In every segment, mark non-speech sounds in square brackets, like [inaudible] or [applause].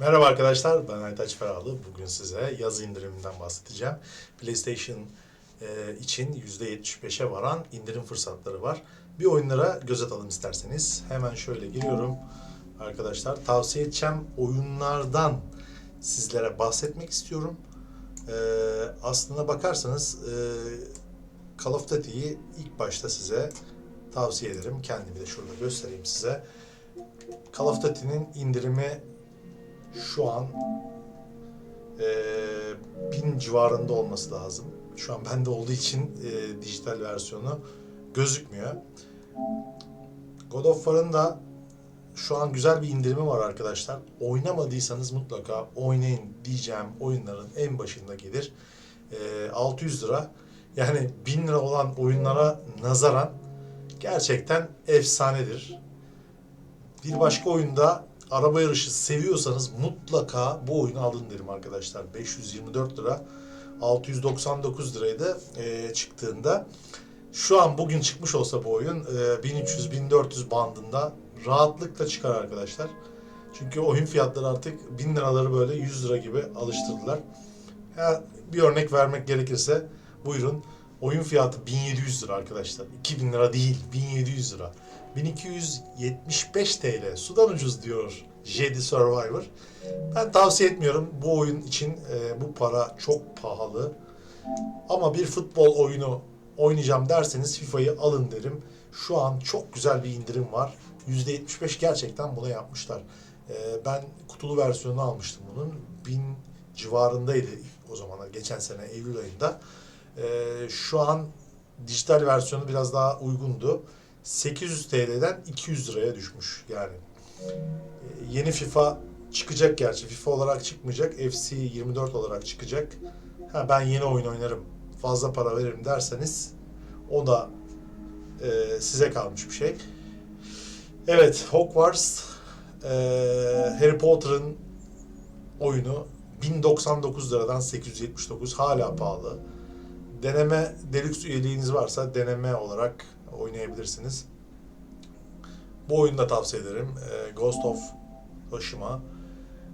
Merhaba arkadaşlar, ben Aytaç Ferahlı. Bugün size yaz indiriminden bahsedeceğim. PlayStation e, için %75'e varan indirim fırsatları var. Bir oyunlara göz atalım isterseniz. Hemen şöyle giriyorum arkadaşlar. Tavsiye edeceğim oyunlardan sizlere bahsetmek istiyorum. E, aslına bakarsanız e, Call of Duty'yi ilk başta size tavsiye ederim. Kendimi de şurada göstereyim size. Call of Duty'nin indirimi şu an eee bin civarında olması lazım. Şu an bende olduğu için eee, dijital versiyonu gözükmüyor. God of War'ın da şu an güzel bir indirimi var arkadaşlar. Oynamadıysanız mutlaka oynayın diyeceğim oyunların en başında gelir. Eee, 600 lira. Yani 1000 lira olan oyunlara nazaran gerçekten efsanedir. Bir başka oyunda araba yarışı seviyorsanız mutlaka bu oyunu alın derim arkadaşlar. 524 lira 699 liraydı eee, çıktığında. Şu an bugün çıkmış olsa bu oyun eee, 1300-1400 bandında rahatlıkla çıkar arkadaşlar. Çünkü oyun fiyatları artık 1000 liraları böyle 100 lira gibi alıştırdılar. Ya, bir örnek vermek gerekirse buyurun. Oyun fiyatı 1700 lira arkadaşlar. 2000 lira değil 1700 lira. 1275 TL. Sudan ucuz diyor Jedi Survivor. Ben tavsiye etmiyorum. Bu oyun için e, bu para çok pahalı. Ama bir futbol oyunu oynayacağım derseniz FIFA'yı alın derim. Şu an çok güzel bir indirim var. %75 gerçekten buna yapmışlar. E, ben kutulu versiyonunu almıştım bunun. 1000 civarındaydı o zamanlar geçen sene Eylül ayında. E, şu an dijital versiyonu biraz daha uygundu. 800 TL'den 200 liraya düşmüş yani. E, Yeni FIFA çıkacak gerçi. FIFA olarak çıkmayacak. FC 24 olarak çıkacak. Ha ben yeni oyun oynarım. Fazla para veririm derseniz o da e, size kalmış bir şey. Evet, Hogwarts e, Harry Potter'ın oyunu 1099 liradan 879 hala pahalı. Deneme deluxe üyeliğiniz varsa deneme olarak oynayabilirsiniz. Bu oyunu da tavsiye ederim. Ee, Ghost of Tsushima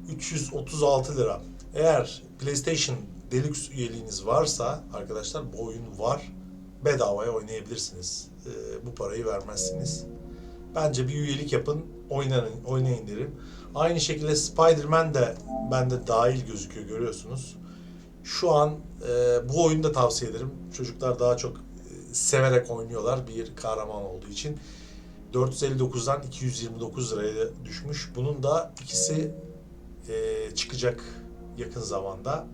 336 lira. Eğer PlayStation Deluxe üyeliğiniz varsa arkadaşlar bu oyun var. Bedavaya oynayabilirsiniz. Ee, bu parayı vermezsiniz. Bence bir üyelik yapın, oynayın, oynayın derim. Aynı şekilde Spider-Man de bende dahil gözüküyor görüyorsunuz. Şu an e, bu oyunu da tavsiye ederim. Çocuklar daha çok e, severek oynuyorlar bir kahraman olduğu için. 459'dan 229 liraya düşmüş. Bunun da ikisi e, çıkacak yakın zamanda.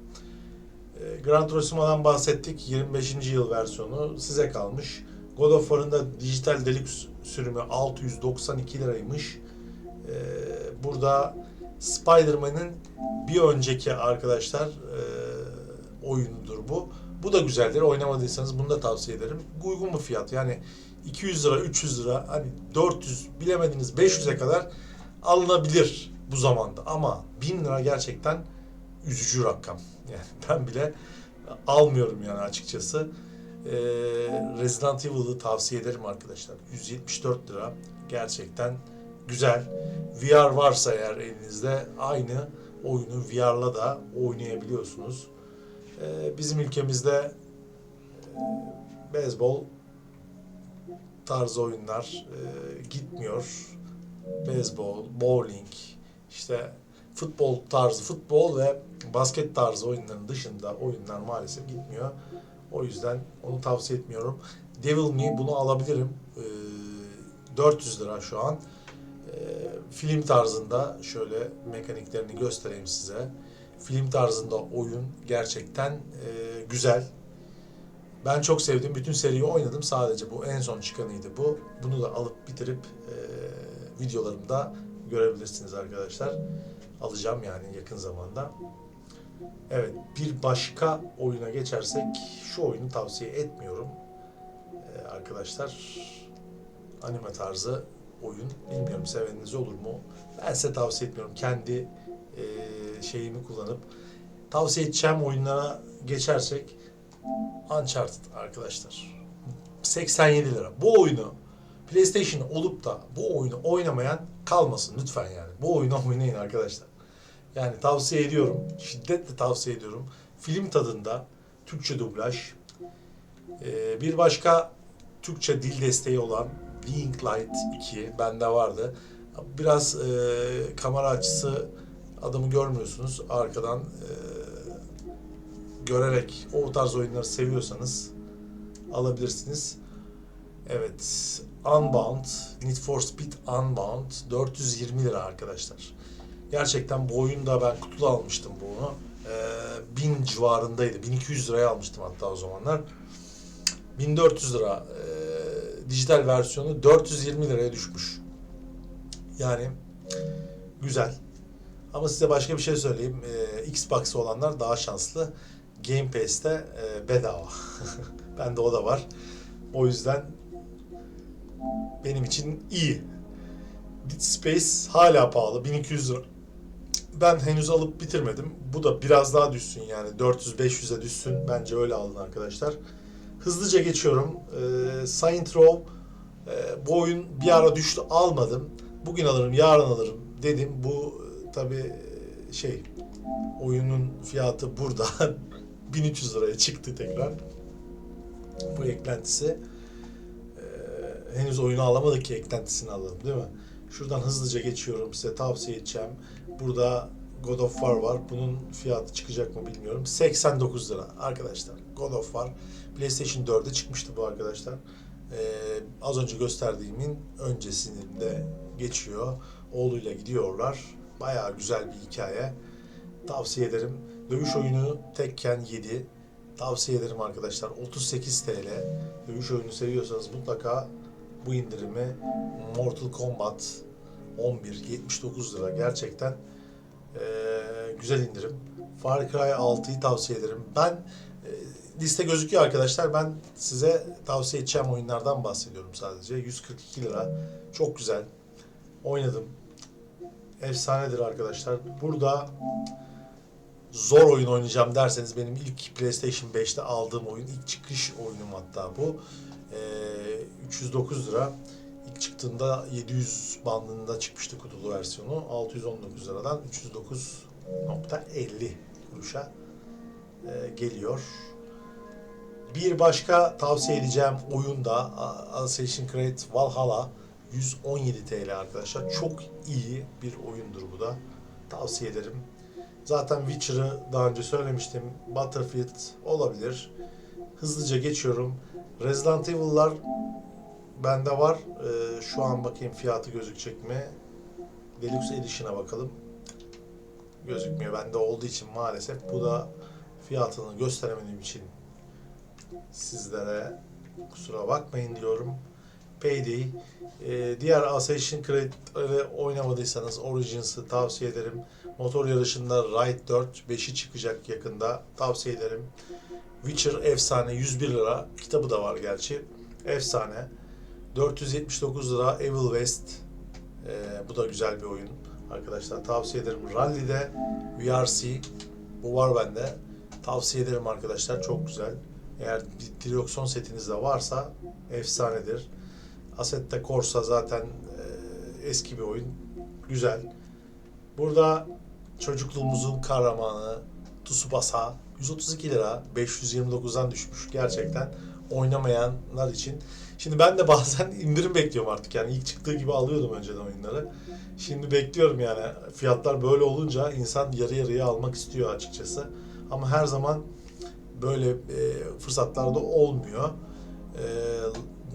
E, Gran Turismo'dan bahsettik. 25. yıl versiyonu size kalmış. God of War'ın da dijital deluxe sürümü 692 liraymış. E, burada Spider-Man'in bir önceki arkadaşlar e, oyunudur bu. Bu da güzeldir. Oynamadıysanız bunu da tavsiye ederim. Uygun bir fiyat. Yani 200 lira, 300 lira, hani 400 bilemediniz 500'e kadar alınabilir bu zamanda. Ama 1000 lira gerçekten üzücü rakam. [laughs] Yani ben bile almıyorum yani açıkçası. Ee, Resident Evil'ı tavsiye ederim arkadaşlar. 174 lira. Gerçekten güzel. VR varsa eğer elinizde aynı oyunu VR'la da oynayabiliyorsunuz. Ee, bizim ülkemizde e, beyzbol tarzı oyunlar e, gitmiyor. Beyzbol, bowling, işte futbol tarzı, futbol ve basket tarzı oyunların dışında oyunlar maalesef gitmiyor. O yüzden onu tavsiye etmiyorum. Devil Me bunu alabilirim. E, 400 lira şu an. E, film tarzında şöyle mekaniklerini göstereyim size. Film tarzında oyun gerçekten e, güzel. Ben çok sevdim. Bütün seriyi oynadım. Sadece bu en son çıkanıydı bu. Bunu da alıp bitirip e, videolarımda görebilirsiniz arkadaşlar. Alacağım yani yakın zamanda. Evet, bir başka oyuna geçersek şu oyunu tavsiye etmiyorum. E, arkadaşlar anime tarzı oyun. Bilmiyorum seveniniz olur mu? Ben size tavsiye etmiyorum. Kendi e, şeyimi kullanıp tavsiye edeceğim oyunlara geçersek Uncharted arkadaşlar. 87 lira. Bu oyunu PlayStation olup da bu oyunu oynamayan kalmasın lütfen yani. Bu oyunu [laughs] oynayın arkadaşlar. Yani tavsiye ediyorum. Şiddetle tavsiye ediyorum. Film tadında Türkçe dublaj. Ee, bir başka Türkçe dil desteği olan Being Light 2 bende vardı. Biraz e, kamera açısı adamı görmüyorsunuz. Arkadan e, görerek o tarz oyunları seviyorsanız alabilirsiniz. Evet. Unbound, Need for Speed Unbound 420 lira arkadaşlar. Gerçekten bu oyunda ben kutulu almıştım bunu. Ee, 1000 civarındaydı. 1200 liraya almıştım hatta o zamanlar. 1400 lira e, dijital versiyonu 420 liraya düşmüş. Yani güzel. Ama size başka bir şey söyleyeyim. Ee, Xbox olanlar daha şanslı. Game Pass'te e, bedava. [laughs] Bende o da var. O yüzden benim için iyi. Dead Space hala pahalı. 1200 lira. Ben henüz alıp bitirmedim. Bu da biraz daha düşsün yani. 400-500'e düşsün. Bence öyle alın arkadaşlar. Hızlıca geçiyorum. Ee, Saint Row e, bu oyun bir ara düştü. Almadım. Bugün alırım, yarın alırım dedim. Bu tabii e, şey oyunun fiyatı burada [laughs] 1300 liraya çıktı tekrar. Bu eklentisi. Ee, henüz oyunu alamadık ki eklentisini alalım değil mi? Şuradan hızlıca geçiyorum size tavsiye edeceğim. Burada God of War var. Bunun fiyatı çıkacak mı bilmiyorum. 89 lira arkadaşlar. God of War PlayStation 4'e çıkmıştı bu arkadaşlar. Ee, az önce gösterdiğimin öncesinde geçiyor. Oğluyla gidiyorlar. Bayağı güzel bir hikaye. Tavsiye ederim. Dövüş oyunu Tekken 7. Tavsiye ederim arkadaşlar. 38 TL. Dövüş oyunu seviyorsanız mutlaka bu indirimi Mortal Kombat 11 79 lira gerçekten eee, güzel indirim. Far Cry 6'yı tavsiye ederim. Ben e, liste gözüküyor arkadaşlar. Ben size tavsiye edeceğim oyunlardan bahsediyorum sadece. 142 lira. Çok güzel. Oynadım. Efsanedir arkadaşlar. Burada zor oyun oynayacağım derseniz benim ilk PlayStation 5'te aldığım oyun, ilk çıkış oyunum hatta bu. Ee, 309 lira. İlk çıktığında 700 bandında çıkmıştı kutulu versiyonu. 619 liradan 309.50 kuruşa e, geliyor. Bir başka tavsiye edeceğim oyun da Assassin's Creed Valhalla 117 TL arkadaşlar. Çok iyi bir oyundur bu da. Tavsiye ederim. Zaten Witcher'ı daha önce söylemiştim. Battlefield olabilir. Hızlıca geçiyorum. Resident Evil'lar bende var. Ee, şu an bakayım fiyatı gözükecek mi? Deluxe Edition'a bakalım. Gözükmüyor. Bende olduğu için maalesef. Bu da fiyatını gösteremediğim için sizlere kusura bakmayın diyorum. Payday. Ee, diğer Assassin's Creed'leri oynamadıysanız Origins'ı tavsiye ederim. Motor yarışında Ride 4 5'i çıkacak yakında. Tavsiye ederim. Witcher efsane 101 lira. Kitabı da var gerçi. Efsane. 479 lira Evil West. Ee, bu da güzel bir oyun. Arkadaşlar tavsiye ederim. Rally'de VRC. Bu var bende. Tavsiye ederim arkadaşlar. Çok güzel. Eğer direksiyon setiniz de varsa efsanedir. Assetto Corsa zaten e, eski bir oyun. Güzel. Burada çocukluğumuzun kahramanı Tsubasa 132 lira 529'dan düşmüş gerçekten oynamayanlar için. Şimdi ben de bazen [laughs] indirim bekliyorum artık yani ilk çıktığı gibi alıyordum önceden oyunları. Şimdi bekliyorum yani fiyatlar böyle olunca insan yarı yarıya almak istiyor açıkçası. Ama her zaman böyle e, fırsatlarda olmuyor. E,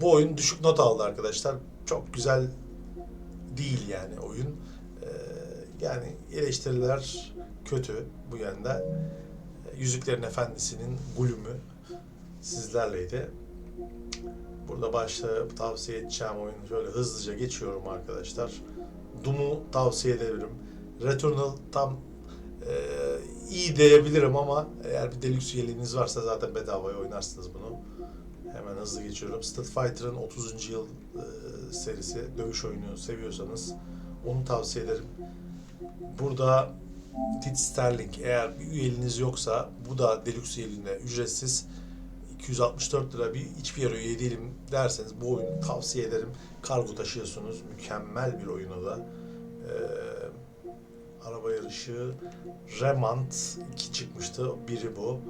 bu oyun düşük not aldı arkadaşlar. Çok güzel değil yani oyun. E, yani eleştiriler kötü bu yönde. E, Yüzüklerin Efendisi'nin gulümü sizlerleydi. Burada başta tavsiye edeceğim oyun şöyle hızlıca geçiyorum arkadaşlar. Doom'u tavsiye ederim. Returnal tam e, iyi diyebilirim ama eğer bir deluxe üyeliğiniz varsa zaten bedavaya oynarsınız bunu. Hemen hızlı geçiyorum. Street Fighter'ın 30. yıl e, serisi dövüş oyunu seviyorsanız onu tavsiye ederim. Burada Tit Sterling eğer bir üyeliğiniz yoksa bu da deluxe üyeliğine ücretsiz 264 lira bir hiçbir yere üye değilim derseniz bu oyunu tavsiye ederim. Kargo taşıyorsunuz. Mükemmel bir oyunu da. Ee, araba yarışı Remant 2 çıkmıştı. Biri bu.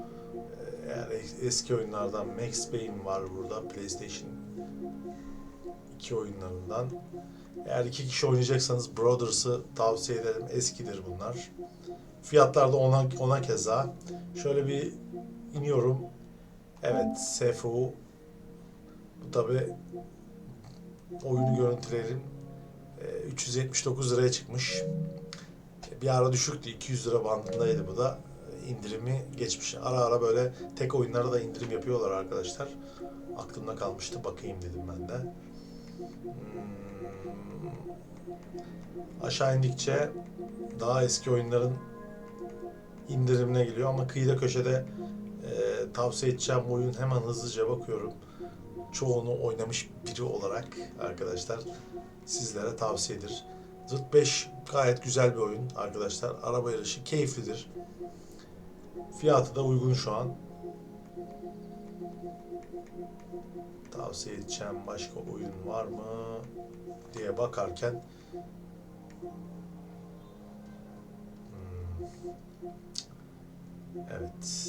Eğer es- eski oyunlardan Max Payne var burada PlayStation 2 oyunlarından. Eğer iki kişi oynayacaksanız Brothers'ı tavsiye ederim. Eskidir bunlar. Fiyatlar da ona, ona keza. Şöyle bir iniyorum. Evet, SFU. Bu tabi oyunu görüntülerin e, 379 liraya çıkmış. E, Bir ara düşüktü. 200 lira bandındaydı bu da. İndirimi geçmiş. Ara ara böyle tek oyunlara da indirim yapıyorlar arkadaşlar. Aklımda kalmıştı. Bakayım dedim ben de. Hmm. Aşağı indikçe daha eski oyunların indirimine geliyor ama kıyıda köşede e, tavsiye edeceğim oyun hemen hızlıca bakıyorum. Çoğunu oynamış biri olarak arkadaşlar sizlere tavsiyedir. Zırt 5 gayet güzel bir oyun arkadaşlar. Araba yarışı keyiflidir. Fiyatı da uygun şu an. Tavsiye edeceğim başka oyun var mı diye bakarken Hmm. Evet.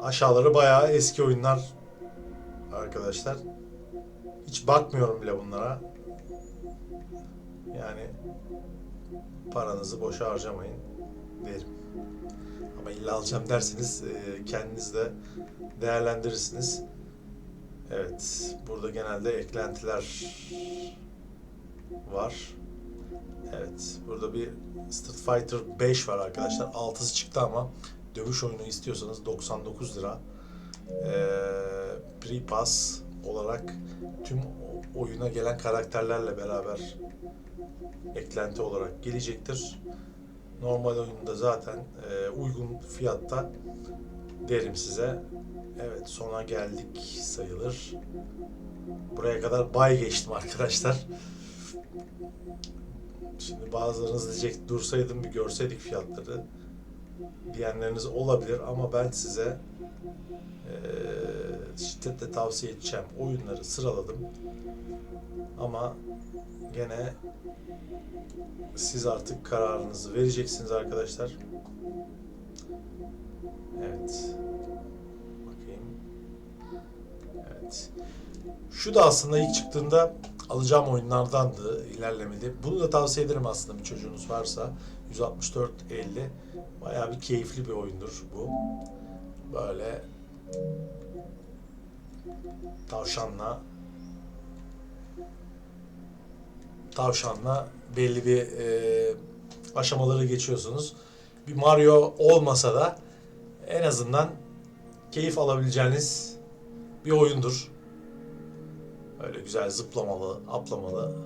Aşağıları bayağı eski oyunlar arkadaşlar. Hiç bakmıyorum bile bunlara. Yani paranızı boşa harcamayın derim. Ama illa alacağım derseniz e, kendiniz de değerlendirirsiniz. Evet, burada genelde eklentiler var. Evet, burada bir Street Fighter 5 var arkadaşlar. 6'sı çıktı ama dövüş oyunu istiyorsanız 99 lira. Ee, Pre-Pass olarak tüm oyuna gelen karakterlerle beraber eklenti olarak gelecektir. Normal oyunda zaten e, uygun fiyatta derim size. Evet sona geldik sayılır. Buraya kadar bay geçtim arkadaşlar. Şimdi bazılarınız diyecek dursaydım bir görseydik fiyatları diyenleriniz olabilir ama ben size eee şiddetle tavsiye edeceğim oyunları sıraladım. Ama gene siz artık kararınızı vereceksiniz arkadaşlar. Evet. Bakayım. Evet. Şu da aslında ilk çıktığında alacağım oyunlardandı, ilerlemedi. Bunu da tavsiye ederim aslında bir çocuğunuz varsa. 164.50 bayağı bir keyifli bir oyundur bu. Böyle tavşanla tavşanla belli bir e, aşamaları geçiyorsunuz. Bir Mario olmasa da en azından keyif alabileceğiniz bir oyundur. Öyle güzel zıplamalı, atlamalı.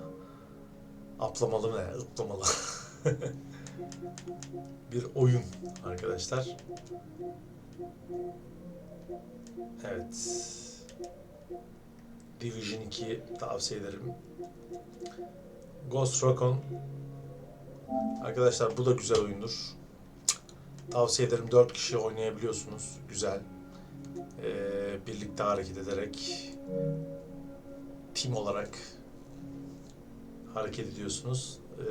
Atlamalı ne? Iplamalı. [laughs] bir oyun arkadaşlar. Evet. Division 2 tavsiye ederim. Ghost Recon Arkadaşlar bu da güzel oyundur. Tavsiye ederim 4 kişi oynayabiliyorsunuz. Güzel. Ee, birlikte hareket ederek team olarak hareket ediyorsunuz. Ee,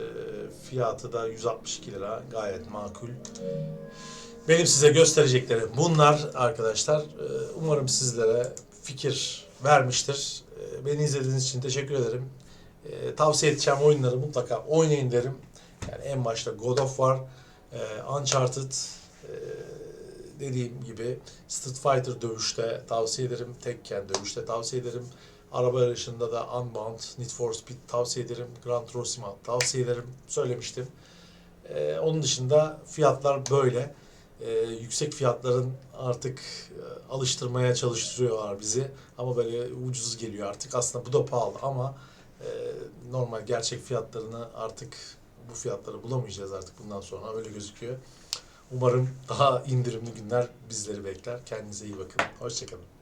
fiyatı da 162 lira. Gayet makul. Benim size göstereceklerim bunlar arkadaşlar. Ee, umarım sizlere fikir vermiştir. Ee, beni izlediğiniz için teşekkür ederim. Ee, tavsiye edeceğim oyunları mutlaka oynayın derim. Yani en başta God of War, e, Uncharted, e, dediğim gibi Street Fighter dövüşte tavsiye ederim. Tekken dövüşte tavsiye ederim. Araba yarışında da Unbound, Need for Speed tavsiye ederim. Gran Turismo tavsiye ederim. Söylemiştim. Ee, onun dışında fiyatlar böyle. Ee, yüksek fiyatların artık e, alıştırmaya çalıştırıyorlar bizi. Ama böyle ucuz geliyor artık. Aslında bu da pahalı ama e, normal gerçek fiyatlarını artık bu fiyatları bulamayacağız artık bundan sonra öyle gözüküyor. Umarım daha indirimli günler bizleri bekler. Kendinize iyi bakın. Hoşçakalın.